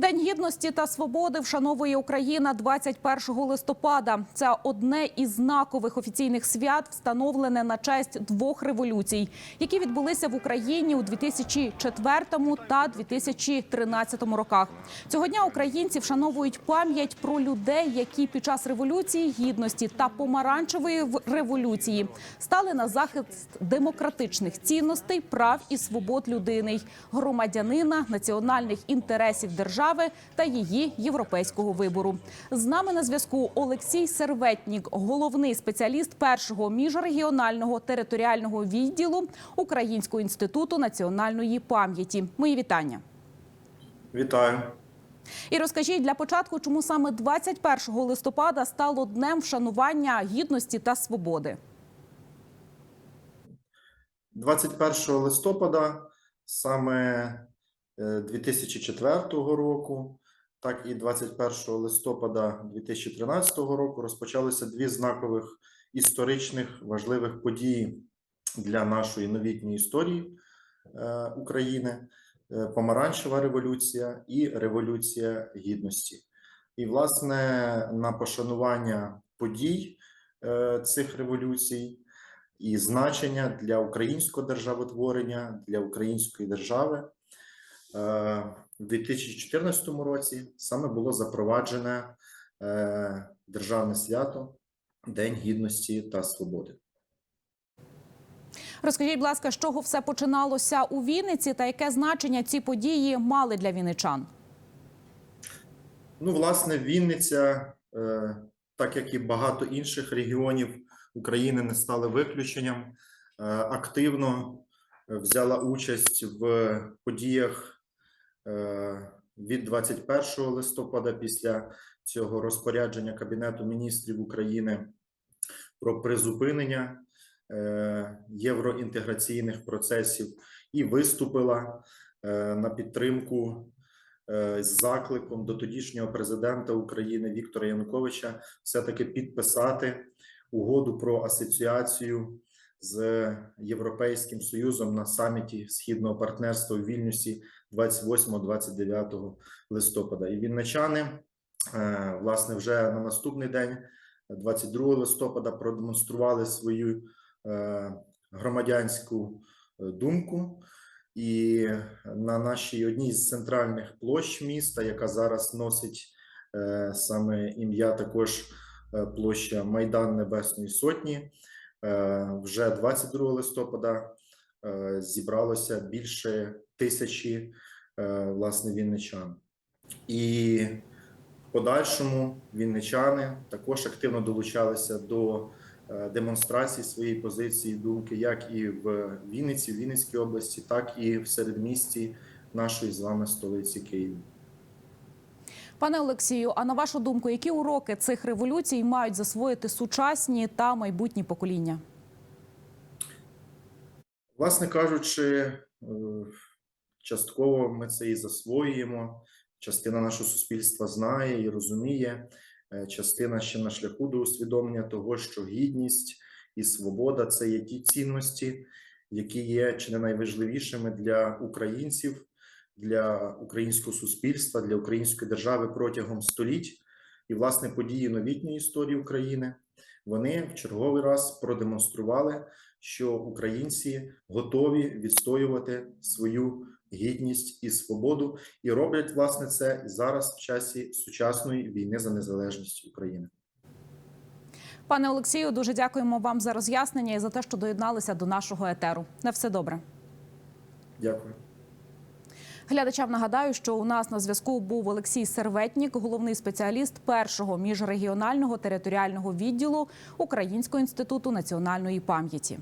День гідності та свободи вшановує Україна 21 листопада. Це одне із знакових офіційних свят, встановлене на честь двох революцій, які відбулися в Україні у 2004 та 2013 роках. Цього дня українці вшановують пам'ять про людей, які під час революції гідності та помаранчевої революції стали на захист демократичних цінностей, прав і свобод людини, громадянина, національних інтересів держави та її європейського вибору. З нами на зв'язку Олексій Серветнік, головний спеціаліст першого міжрегіонального територіального відділу Українського інституту національної пам'яті. Мої вітання. Вітаю. І розкажіть для початку, чому саме 21 листопада стало днем вшанування гідності та свободи. 21 листопада, саме 2004 року, так і 21 листопада 2013 року розпочалися дві знакових історичних важливих події для нашої новітньої історії е, України: Е, Помаранчева революція і Революція Гідності. І, власне, на пошанування подій е, цих революцій і значення для українського державотворення, для української держави. Е, У 2014 році саме було запроваджене е, державне свято День Гідності та Свободи. Розкажіть, будь ласка, з чого все починалося у Вінниці та яке значення ці події мали для вінничан? Ну, власне, Вінниця, е, так як і багато інших регіонів України, не стали виключенням. Активно взяла участь в подіях від 21 листопада після цього розпорядження Кабінету міністрів України про призупинення е, євроінтеграційних процесів і виступила е, на підтримку е, з закликом до тодішнього президента України Віктора Януковича все-таки підписати угоду про асоціацію з Європейським Союзом на саміті Східного партнерства у Вільнюсі 28-29 листопада. І вінничани, е, власне, вже на наступний день, 22 листопада, продемонстрували свою е, громадянську е, думку. І на нашій одній з центральних площ міста, яка зараз носить саме ім'я, також площа Майдан Небесної Сотні, е, вже 22 листопада зібралося більше тисячі е, власне вінничан. І в подальшому вінничани також активно долучалися до е, демонстрації своєї позиції думки, як і в Вінниці, в Вінницькій області, так і в середмісті нашої з вами столиці Києва. Пане Олексію, а на вашу думку, які уроки цих революцій мають засвоїти сучасні та майбутні покоління? Власне кажучи, е, частково ми це і засвоюємо. Частина нашого суспільства знає і розуміє. Е, Частина ще на шляху до усвідомлення того, що гідність і свобода це є ті цінності, які є чи не найважливішими для українців, для українського суспільства, для української держави протягом століть. І, власне, події новітньої історії України вони в черговий раз продемонстрували, що українці готові відстоювати свою гідність і свободу, і роблять власне це зараз в часі сучасної війни за незалежність України. Пане Олексію, дуже дякуємо вам за роз'яснення і за те, що доєдналися до нашого етеру. На все добре. Дякую. Глядачам нагадаю, що у нас на зв'язку був Олексій Серветнік, головний спеціаліст першого міжрегіонального територіального відділу Українського інституту національної пам'яті.